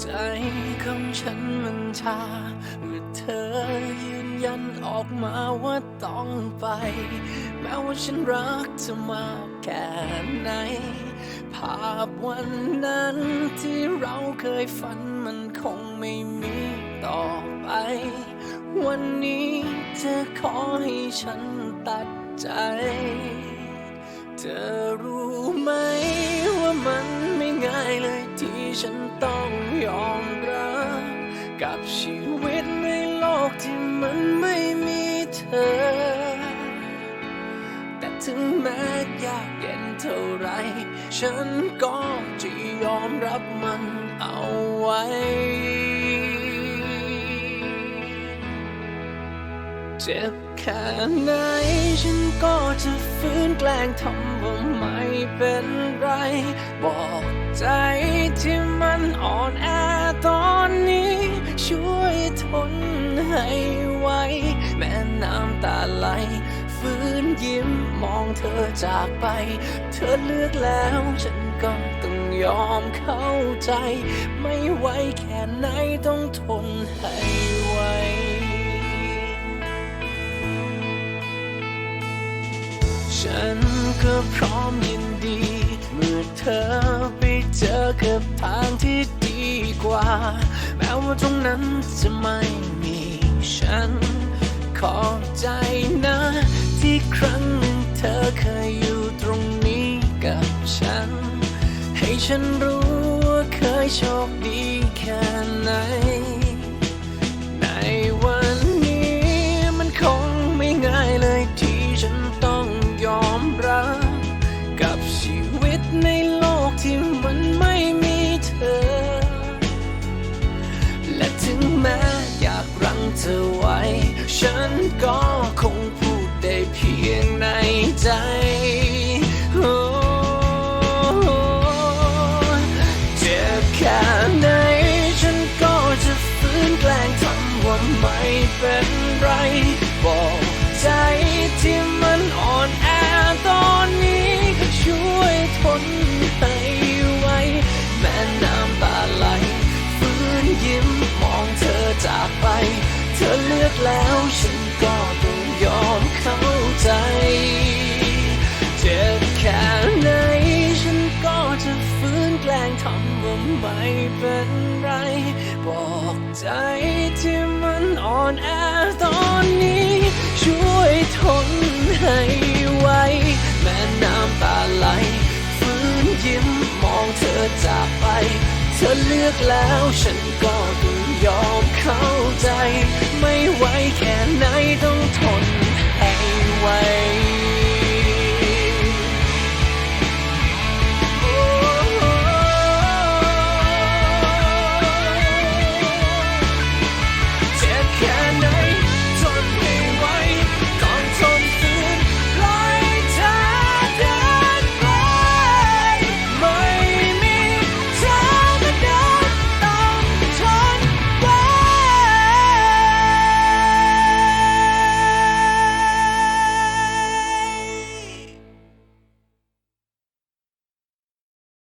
ใจของฉันมันชาเมื่อเธอยืนยันออกมาว่าต้องไป แม้ว่าฉันรักเธอมากแค่ไหน ภาพวันนั้นที่เราเคยฝันมันคงไม่มีต่อไป วันนี้เธอขอให้ฉันตัดใจ เธอรู้ไหมว่ามัน ชีวิตในโลกที่มันไม่มีเธอ แต่ถึงแม้ยากเย็นเท่าไร ฉันก็จะยอมรับมันเอาไว้ เจ็บแค่ไหนฉันก็จะฟื้นแกล้งทำว่าไม่เป็นไร บอกใจที่ ฟื้นยิ้มมองเธอจากไป เธอเลือกแล้วฉันก็ต้องยอมเข้าใจ ไม่ไหวแค่ไหนต้องทนให้ไวฉันก็พร้อมยินดี เมื่อเธอไปเจอกับทางที่ดีกว่า แม้ว่าตรงนั้นจะไม่มีฉันขอบใจนะ ที่ครั้งหนึ่งเธอเคยอยู่ตรงนี้กับฉัน ให้ฉันรู้ว่าเคยโชคดีแค่ไหน ในวันนี้มันคงไม่ง่ายเลยที่ฉันต้องยอมรับ กับชีวิตในโลกที่มันไม่มีเธอ และถึงแม้อยากรั้งเธอไว้ ฉันก็ ใจโอ้เจ็บแค่ไหนฉันก็จะฟื้นแกล้งทำว่าไม่เป็นไร บอกใจที่มันอ่อนแอตอนนี้ช่วยทนให้ไว้ แม้น้ำตาไหลฟื้นยิ้มมองเธอจากไป เธอเลือกแล้วฉัน อ่อนแอตอนนี้ ช่วยทนให้ไว แม้น้ำตาไหลฟื้นยิ้มมองเธอจากไป เธอเลือกแล้วฉันก็ต้องยอมเข้าใจไม่